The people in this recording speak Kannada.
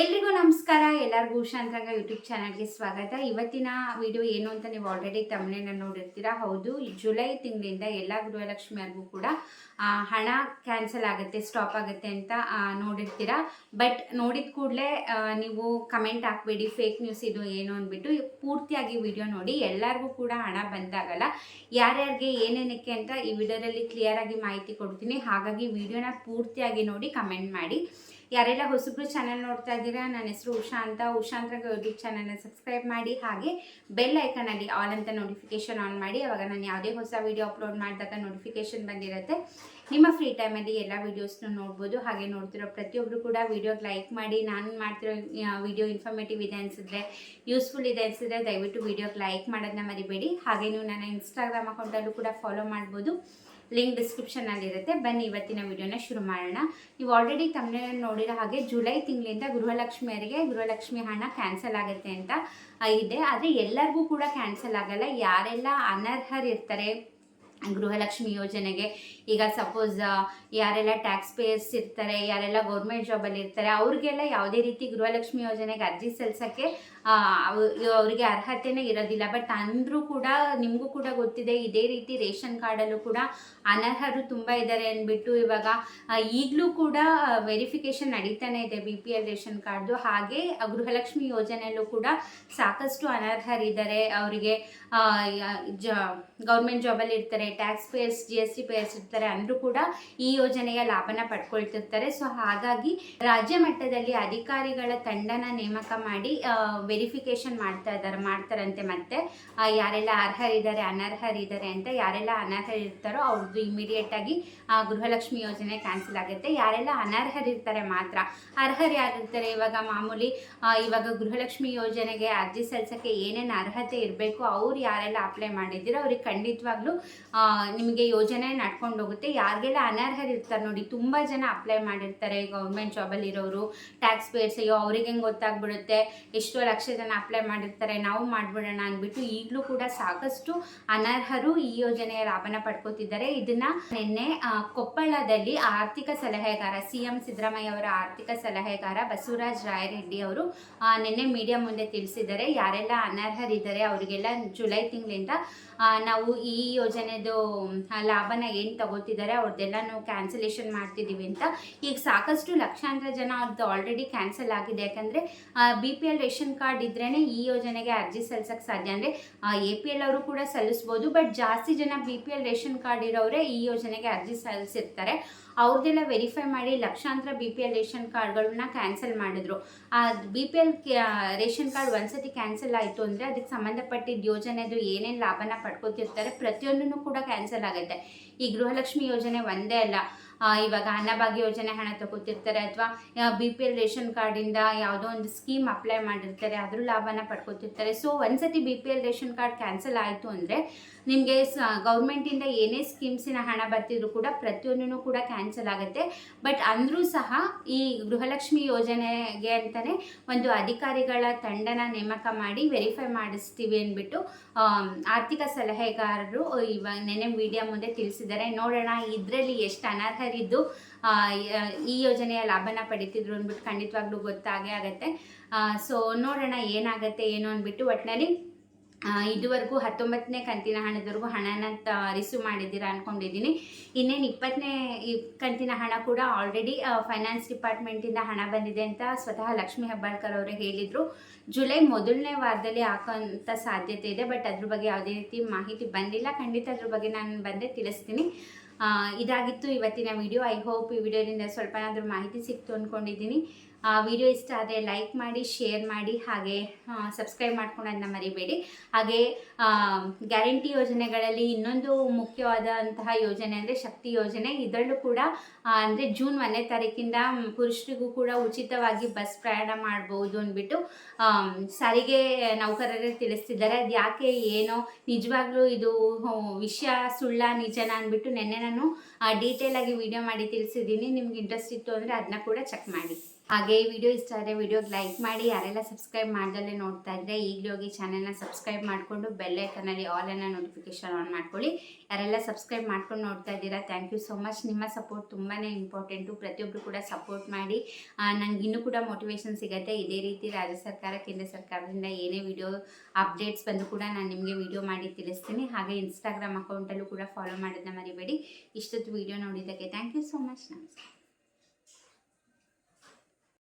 ಎಲ್ರಿಗೂ ನಮಸ್ಕಾರ. ಎಲ್ಲರಿಗೂ ಶಾಂತರಂಗ ಯೂಟ್ಯೂಬ್ ಚಾನಲ್ಗೆ ಸ್ವಾಗತ. ಇವತ್ತಿನ ವಿಡಿಯೋ ಏನು ಅಂತ ನೀವು ಆಲ್ರೆಡಿ ತಮ್ಮನೇನ ನೋಡಿರ್ತೀರಾ. ಹೌದು ಜುಲೈ ತಿಂಗಳಿಂದ ಎಲ್ಲ ಗೃಹಲಕ್ಷ್ಮಿಯವ್ರಿಗೂ ಕೂಡ ಹಣ ಕ್ಯಾನ್ಸಲ್ ಆಗುತ್ತೆ ಸ್ಟಾಪ್ ಆಗುತ್ತೆ ಅಂತ ನೋಡಿರ್ತೀರಾ. ಬಟ್ ನೋಡಿದ ಕೂಡಲೇ ನೀವು ಕಮೆಂಟ್ ಹಾಕ್ಬೇಡಿ ಫೇಕ್ ನ್ಯೂಸ್ ಇದು ಏನು ಅಂದ್ಬಿಟ್ಟು ಪೂರ್ತಿಯಾಗಿ ವಿಡಿಯೋ ನೋಡಿ, ಎಲ್ಲರಿಗೂ ಕೂಡ ಹಣ ಬಂದಾಗಲ್ಲ. ಯಾರ್ಯಾರಿಗೆ ಏನೇನಕ್ಕೆ ಅಂತ ಈ ವಿಡಿಯೋದಲ್ಲಿ ಕ್ಲಿಯರ್ ಆಗಿ ಮಾಹಿತಿ ಕೊಡ್ತೀನಿ. ಹಾಗಾಗಿ ವಿಡಿಯೋನ ಪೂರ್ತಿಯಾಗಿ ನೋಡಿ ಕಮೆಂಟ್ ಮಾಡಿ. ಯಾರೆಲ್ಲ ಹೊಸಬ್ರು ಚಾನಲ್ ನೋಡ್ತಾ ಇದ್ದೀರಾ, ನನ್ನ ಹೆಸರು ಉಷಾ ಅಂತ. ಉಷಾ ಅಂತ ಯೂಟ್ಯೂಬ್ ಚಾನಲ್ನ ಸಬ್ಸ್ಕ್ರೈಬ್ ಮಾಡಿ, ಹಾಗೆ ಬೆಲ್ ಐಕನಲ್ಲಿ ಆಲ್ ಅಂತ ನೋಟಿಫಿಕೇಶನ್ ಆನ್ ಮಾಡಿ. ಅವಾಗ ನಾನು ಯಾವುದೇ ಹೊಸ ವೀಡಿಯೋ ಅಪ್ಲೋಡ್ ಮಾಡಿದಾಗ ನೋಟಿಫಿಕೇಶನ್ ಬಂದಿರುತ್ತೆ. ನಿಮ್ಮ ಫ್ರೀ ಟೈಮಲ್ಲಿ ಎಲ್ಲ ವೀಡಿಯೋಸ್ನು ನೋಡ್ಬೋದು. ಹಾಗೆ ನೋಡ್ತಿರೋ ಪ್ರತಿಯೊಬ್ಬರು ಕೂಡ ವೀಡಿಯೋಗೆ ಲೈಕ್ ಮಾಡಿ. ನಾನು ಮಾಡ್ತಿರೋ ವೀಡಿಯೋ ಇನ್ಫಾರ್ಮೇಟಿವ್ ಇದೆ ಅನಿಸಿದ್ರೆ ಯೂಸ್ಫುಲ್ ಇದೆ ಅನಿಸಿದ್ರೆ ದಯವಿಟ್ಟು ವೀಡಿಯೋಗೆ ಲೈಕ್ ಮಾಡೋದನ್ನ ಮರಿಬೇಡಿ. ಹಾಗೆ ನೀವು ನನ್ನ ಇನ್ಸ್ಟಾಗ್ರಾಮ್ ಅಕೌಂಟಲ್ಲೂ ಕೂಡ ಫಾಲೋ ಮಾಡ್ಬೋದು. ಲಿಂಕ್ ಡಿಸ್ಕ್ರಿಪ್ಷನಲ್ಲಿ ಇರುತ್ತೆ. ಬನ್ನಿ ಇವತ್ತಿನ ವಿಡಿಯೋನ ಶುರು ಮಾಡೋಣ. ನೀವು ಆಲ್ರೆಡಿ ತಮ್ಮನೇ ನೋಡಿರೋ ಹಾಗೆ ಜುಲೈ ತಿಂಗಳಿಂದ ಗೃಹಲಕ್ಷ್ಮಿಯರಿಗೆ ಗೃಹಲಕ್ಷ್ಮಿ ಹಣ ಕ್ಯಾನ್ಸಲ್ ಆಗುತ್ತೆ ಅಂತ ಇದೆ. ಆದರೆ ಎಲ್ಲರಿಗೂ ಕೂಡ ಕ್ಯಾನ್ಸಲ್ ಆಗಲ್ಲ. ಯಾರೆಲ್ಲ ಅನರ್ಹರಿರ್ತಾರೆ ಗೃಹಲಕ್ಷ್ಮಿ ಯೋಜನೆಗೆ, ಈಗ ಸಪೋಸ್ ಯಾರೆಲ್ಲ ಟ್ಯಾಕ್ಸ್ ಪೇಯರ್ಸ್ ಇರ್ತಾರೆ, ಯಾರೆಲ್ಲ ಗೌರ್ಮೆಂಟ್ ಜಾಬಲ್ಲಿ ಇರ್ತಾರೆ, ಅವ್ರಿಗೆಲ್ಲ ಯಾವುದೇ ರೀತಿ ಗೃಹಲಕ್ಷ್ಮಿ ಯೋಜನೆಗೆ ಅರ್ಜಿ ಸಲ್ಲಿಸೋಕ್ಕೆ ಅವರಿಗೆ ಅರ್ಹತೆನೇ ಇರೋದಿಲ್ಲ. ಬಟ್ ಅಂದರೂ ಕೂಡ ನಿಮಗೂ ಕೂಡ ಗೊತ್ತಿದೆ, ಇದೇ ರೀತಿ ರೇಷನ್ ಕಾರ್ಡಲ್ಲೂ ಕೂಡ ಅನರ್ಹರು ತುಂಬ ಇದ್ದಾರೆ ಅಂದ್ಬಿಟ್ಟು ಇವಾಗ ಈಗಲೂ ಕೂಡ ವೆರಿಫಿಕೇಶನ್ ನಡೀತಾನೆ ಇದೆ ಬಿ ಪಿ ಎಲ್ ರೇಷನ್ ಕಾರ್ಡ್ದು. ಹಾಗೆ ಗೃಹಲಕ್ಷ್ಮಿ ಯೋಜನೆಯಲ್ಲೂ ಕೂಡ ಸಾಕಷ್ಟು ಅನರ್ಹರಿದ್ದಾರೆ. ಅವರಿಗೆ ಜ, ಗೌರ್ಮೆಂಟ್ ಜಾಬಲ್ಲಿ ಇರ್ತಾರೆ tax payers G S T payers ಇರ್ತಾರೆ, ಅಂದರೂ ಕೂಡ ಈ ಯೋಜನೆಯ ಲಾಭನ ಪಡ್ಕೊಳ್ತಿರ್ತಾರೆ. ಸೊ ಹಾಗಾಗಿ ರಾಜ್ಯ ಮಟ್ಟದಲ್ಲಿ ಅಧಿಕಾರಿಗಳ ತಂಡನ ನೇಮಕ ಮಾಡಿ ವೆರಿಫಿಕೇಶನ್ ಮಾಡ್ತಾ ಇದ್ದಾರೆ ಮಾಡ್ತಾರಂತೆ ಮತ್ತೆ ಯಾರೆಲ್ಲ ಅರ್ಹರಿದ್ದಾರೆ ಅನರ್ಹರಿದ್ದಾರೆ ಅಂತ ಯಾರೆಲ್ಲ ಅನರ್ಹರಿರ್ತಾರೋ ಅವ್ರದ್ದು ಇಮಿಡಿಯೇಟ್ ಆಗಿ ಆ, ಗೃಹಲಕ್ಷ್ಮಿ ಯೋಜನೆ ಕ್ಯಾನ್ಸಲ್ ಆಗುತ್ತೆ. ಯಾರೆಲ್ಲ ಅನರ್ಹರಿರ್ತಾರೆ ಮಾತ್ರ. ಅರ್ಹರು ಯಾರಿರ್ತಾರೆ ಇವಾಗ ಮಾಮೂಲಿ ಇವಾಗ ಗೃಹಲಕ್ಷ್ಮಿ ಯೋಜನೆಗೆ ಅರ್ಜಿ ಸಲ್ಲಿಸೋಕ್ಕೆ ಏನೇನು ಅರ್ಹತೆ ಇರಬೇಕು ಅವ್ರು ಯಾರೆಲ್ಲ ಅಪ್ಲೈ ಮಾಡಿದ್ದೀರೋ ಅವ್ರಿಗೆ ಖಂಡಿತವಾಗ್ಲೂ ನಿಮಗೆ ಯೋಜನೆ ನಡ್ಕೊಂಡು ಹೋಗುತ್ತೆ. ಯಾರಿಗೆಲ್ಲ ಅನರ್ಹರಿರ್ತಾರೆ ನೋಡಿ ತುಂಬ ಜನ ಅಪ್ಲೈ ಮಾಡಿರ್ತಾರೆ. ಗೌರ್ಮೆಂಟ್ ಜಾಬಲ್ಲಿರೋರು ಟ್ಯಾಕ್ಸ್ ಪೇಯರ್ಸ್ ಅಯ್ಯೋ ಅವ್ರಿಗೆ ಹೆಂಗೆ ಗೊತ್ತಾಗ್ಬಿಡುತ್ತೆ? ಎಷ್ಟೋ ಲಕ್ಷ ಜನ ಅಪ್ಲೈ ಮಾಡಿರ್ತಾರೆ, ನಾವು ಮಾಡಿಬಿಡೋಣ ಅಂದ್ಬಿಟ್ಟು ಈಗಲೂ ಕೂಡ ಸಾಕಷ್ಟು ಅನರ್ಹರು ಈ ಯೋಜನೆಯ ಲಾಭನ ಪಡ್ಕೋತಿದ್ದಾರೆ. ಇದನ್ನ ನಿನ್ನೆ ಕೊಪ್ಪಳದಲ್ಲಿ ಆರ್ಥಿಕ ಸಲಹೆಗಾರ ಸಿ ಎಂ ಸಿದ್ದರಾಮಯ್ಯ ಅವರ ಆರ್ಥಿಕ ಸಲಹೆಗಾರ ಬಸವರಾಜ್ ರಾಯರೆಡ್ಡಿ ಅವರು ನಿನ್ನೆ ಮೀಡಿಯಾ ಮುಂದೆ ತಿಳಿಸಿದ್ದಾರೆ. ಯಾರೆಲ್ಲ ಅನರ್ಹರಿದ್ದಾರೆ ಅವರಿಗೆಲ್ಲ ಜುಲೈ ತಿಂಗಳಿಂದ ನಾವು ಈ ಯೋಜನೆದು ಲಾಭನ ಏನು ತಗೋತಿದ್ದಾರೆ ಅವ್ರದ್ದೆಲ್ಲನೂ ಕ್ಯಾನ್ಸಲೇಷನ್ ಮಾಡ್ತಿದ್ದೀವಿ ಅಂತ. ಈಗ ಸಾಕಷ್ಟು ಲಕ್ಷಾಂತರ ಜನ ಅವ್ರದ್ದು ಆಲ್ರೆಡಿ ಕ್ಯಾನ್ಸಲ್ ಆಗಿದೆ. ಯಾಕಂದರೆ B P L ration card ಇದ್ರೇ ಈ ಯೋಜನೆಗೆ ಅರ್ಜಿ ಸಲ್ಲಿಸಕ್ಕೆ ಸಾಧ್ಯ. ಅಂದರೆ ಎ ಪಿ ಎಲ್ ಅವರು ಕೂಡ ಸಲ್ಲಿಸ್ಬೋದು, ಬಟ್ ಜಾಸ್ತಿ ಜನ B P L ration card ಇರೋರೇ ಈ ಯೋಜನೆಗೆ ಅರ್ಜಿ ಸಲ್ಲಿಸಿರ್ತಾರೆ. ಅವ್ರದ್ದೆಲ್ಲ ವೆರಿಫೈ ಮಾಡಿ ಲಕ್ಷಾಂತರ ಬಿ ಪಿ ಎಲ್ ರೇಷನ್ ಕಾರ್ಡ್ಗಳನ್ನ ಕ್ಯಾನ್ಸಲ್ ಮಾಡಿದ್ರು. ಆ B P L ration card ಒಂದ್ಸತಿ ಕ್ಯಾನ್ಸಲ್ ಆಯಿತು ಅಂದರೆ ಅದಕ್ಕೆ ಸಂಬಂಧಪಟ್ಟಿದ್ದ ಯೋಜನೆದು ಏನೇನು ಲಾಭನ ಪಡ್ಕೊತಿರ್ತಾರೆ ಪ್ರತಿಯೊಂದನ್ನು ಕೂಡ ಕ್ಯಾನ್ಸಲ್ ಆಗುತ್ತೆ. ಈ ಗೃಹಲಕ್ಷ್ಮಿ ಯೋಜನೆ ಒಂದೇ ಅಲ್ಲ. ಇವಾಗ ಅನ್ನಭಾಗ್ಯ ಯೋಜನೆ ಹಣ ತಗೋತಿರ್ತಾರೆ ಅಥವಾ ಬಿ ಪಿ ಎಲ್ ರೇಷನ್ ಕಾರ್ಡಿಂದ ಯಾವುದೋ ಒಂದು ಸ್ಕೀಮ್ ಅಪ್ಲೈ ಮಾಡಿರ್ತಾರೆ, ಅದ್ರ ಲಾಭನ ಪಡ್ಕೊತಿರ್ತಾರೆ. ಸೊ ಒಂದ್ಸತಿ B P L ration card cancel ಆಯಿತು ಅಂದರೆ ನಿಮಗೆ ಗೌರ್ಮೆಂಟಿಂದ ಏನೇ ಸ್ಕೀಮ್ಸಿನ ಹಣ ಬರ್ತಿದ್ರು ಕೂಡ ಪ್ರತಿಯೊಂದನ್ನು ಕೂಡ ಕ್ಯಾನ್ಸಲ್ ಆಗುತ್ತೆ. ಬಟ್ ಅಂದರೂ ಸಹ ಈ ಗೃಹಲಕ್ಷ್ಮಿ ಯೋಜನೆಗೆ ಅಂತಲೇ ಒಂದು ಅಧಿಕಾರಿಗಳ ತಂಡನ ನೇಮಕ ಮಾಡಿ ವೆರಿಫೈ ಮಾಡಿಸ್ತೀವಿ ಅಂದ್ಬಿಟ್ಟು ಆರ್ಥಿಕ ಸಲಹೆಗಾರರು ಇವಾಗ ನೆನೆ ಮೀಡಿಯಾ ಮುಂದೆ ತಿಳಿಸಿದ್ದಾರೆ. ನೋಡೋಣ ಇದರಲ್ಲಿ ಎಷ್ಟು ಅನರ್ಹರಿದ್ದು ಈ ಯೋಜನೆಯ ಲಾಭನ ಪಡಿತಿದ್ರು ಅಂದ್ಬಿಟ್ಟು ಖಂಡಿತವಾಗ್ಲೂ ಗೊತ್ತಾಗೇ ಆಗುತ್ತೆ. ಸೊ ನೋಡೋಣ ಏನಾಗುತ್ತೆ, ಏನು ಅಂದ್ಬಿಟ್ಟು ಒಟ್ಟಿನಲ್ಲಿ ಇದುವರೆಗೂ ಹತ್ತೊಂಬತ್ತನೇ ಕಂತಿನ ಹಣದವರೆಗೂ ಹಣನ ರಿಸೀವ್ ಮಾಡಿದ್ದೀರಾ ಅಂದ್ಕೊಂಡಿದ್ದೀನಿ ಇನ್ನೇನು ಇಪ್ಪತ್ತನೇ ಕಂತಿನ ಹಣ ಕೂಡ ಆಲ್ರೆಡಿ ಫೈನಾನ್ಸ್ ಡಿಪಾರ್ಟ್ಮೆಂಟಿಂದ ಹಣ ಬಂದಿದೆ ಅಂತ ಸ್ವತಃ ಲಕ್ಷ್ಮೀ ಹೆಬ್ಬಾಳ್ಕರ್ ಅವರು ಹೇಳಿದರು. ಜುಲೈ ಮೊದಲನೇ ವಾರದಲ್ಲಿ ಹಾಕೋಂಥ ಸಾಧ್ಯತೆ ಇದೆ, ಬಟ್ ಅದ್ರ ಬಗ್ಗೆ ಯಾವುದೇ ರೀತಿ ಮಾಹಿತಿ ಬಂದಿಲ್ಲ. ಖಂಡಿತ ಅದ್ರ ಬಗ್ಗೆ ನಾನು ಬಂದೇ ತಿಳಿಸ್ತೀನಿ. ಇದಾಗಿತ್ತು ಇವತ್ತಿನ ವಿಡಿಯೋ. ಐ ಹೋಪ್ ಈ ವಿಡಿಯೋದಿಂದ ಸ್ವಲ್ಪನಾದರೂ ಮಾಹಿತಿ ಸಿಕ್ತು ಅಂದ್ಕೊಂಡಿದ್ದೀನಿ ವಿಡಿಯೋ ಇಷ್ಟ ಆದರೆ ಲೈಕ್ ಮಾಡಿ, ಶೇರ್ ಮಾಡಿ, ಹಾಗೆ ಸಬ್ಸ್ಕ್ರೈಬ್ ಮಾಡ್ಕೊಳ್ಳೋದನ್ನ ಮರಿಬೇಡಿ. ಹಾಗೆ ಗ್ಯಾರಂಟಿ ಯೋಜನೆಗಳಲ್ಲಿ ಇನ್ನೊಂದು ಮುಖ್ಯವಾದಂತಹ ಯೋಜನೆ ಅಂದರೆ ಶಕ್ತಿ ಯೋಜನೆ. ಇದರಲ್ಲೂ ಕೂಡ ಅಂದರೆ ಜೂನ್ ಒಂದನೇ ತಾರೀಕಿಂದ ಪುರುಷರಿಗೂ ಕೂಡ ಉಚಿತವಾಗಿ ಬಸ್ ಪ್ರಯಾಣ ಮಾಡ್ಬೋದು ಅಂದ್ಬಿಟ್ಟು ಸಾರಿಗೆ ನೌಕರರೇ ತಿಳಿಸ್ತಿದ್ದಾರೆ. ಅದು ಯಾಕೆ, ಏನೋ, ನಿಜವಾಗ್ಲೂ ಇದು ವಿಷಯ ಸುಳ್ಳ, ನಿಜನ ಅಂದ್ಬಿಟ್ಟು ನಿನ್ನೆ ನಾನು ಡೀಟೇಲ್ ಆಗಿ ವಿಡಿಯೋ ಮಾಡಿ ತಿಳಿಸಿದ್ದೀನಿ. ನಿಮ್ಗೆ ಇಂಟ್ರೆಸ್ಟ್ ಇತ್ತು ಅಂದರೆ ಅದನ್ನ ಕೂಡ ಚೆಕ್ ಮಾಡಿ. ಹಾಗೆ ಈ ವಿಡಿಯೋ ಇಷ್ಟ ಆದರೆ ವಿಡಿಯೋಗೆ ಲೈಕ್ ಮಾಡಿ, ಯಾರೆಲ್ಲ ಸಬ್ಸ್ಕ್ರೈಬ್ ಮಾಡ್ದಲ್ಲೇ ನೋಡ್ತಾ ಇದ್ದರೆ ಈಗಲೇ ಹೋಗಿ ಚಾನೆಲ್ನ ಸಬ್ಸ್ಕ್ರೈಬ್ ಮಾಡಿಕೊಂಡು ಬೆಲ್ ಕನ್ನಲ್ಲಿ ಆಲ್ ಅನ್ನ ನೋಟಿಫಿಕೇಶನ್ ಆನ್ ಮಾಡ್ಕೊಳ್ಳಿ. ಯಾರೆಲ್ಲ ಸಬ್ಸ್ಕ್ರೈಬ್ ಮಾಡ್ಕೊಂಡು ನೋಡ್ತಾ ಇದ್ದೀರಾ ಥ್ಯಾಂಕ್ ಯು ಸೊ ಮಚ್ ನಿಮ್ಮ ಸಪೋರ್ಟ್ ತುಂಬಾ ಇಂಪಾರ್ಟೆಂಟು ಪ್ರತಿಯೊಬ್ಬರು ಕೂಡ ಸಪೋರ್ಟ್ ಮಾಡಿ. ನನಗೆ ಇನ್ನೂ ಕೂಡ ಮೋಟಿವೇಶನ್ ಸಿಗುತ್ತೆ. ಇದೇ ರೀತಿ ರಾಜ್ಯ ಸರ್ಕಾರ, ಕೇಂದ್ರ ಸರ್ಕಾರದಿಂದ ಏನೇ ವಿಡಿಯೋ ಅಪ್ಡೇಟ್ಸ್ ಬಂದು ಕೂಡ ನಾನು ನಿಮಗೆ ವಿಡಿಯೋ ಮಾಡಿ ತಿಳಿಸ್ತೀನಿ. ಹಾಗೆ ಇನ್ಸ್ಟಾಗ್ರಾಮ್ ಅಕೌಂಟಲ್ಲೂ ಕೂಡ ಫಾಲೋ ಮಾಡೋದನ್ನ ಮರಿಬೇಡಿ. ಇಷ್ಟೊತ್ತು ವಿಡಿಯೋ ನೋಡಿದ್ದಕ್ಕೆ ಥ್ಯಾಂಕ್ ಯು ಸೊ ಮಚ್ ನಮಸ್ಕಾರ.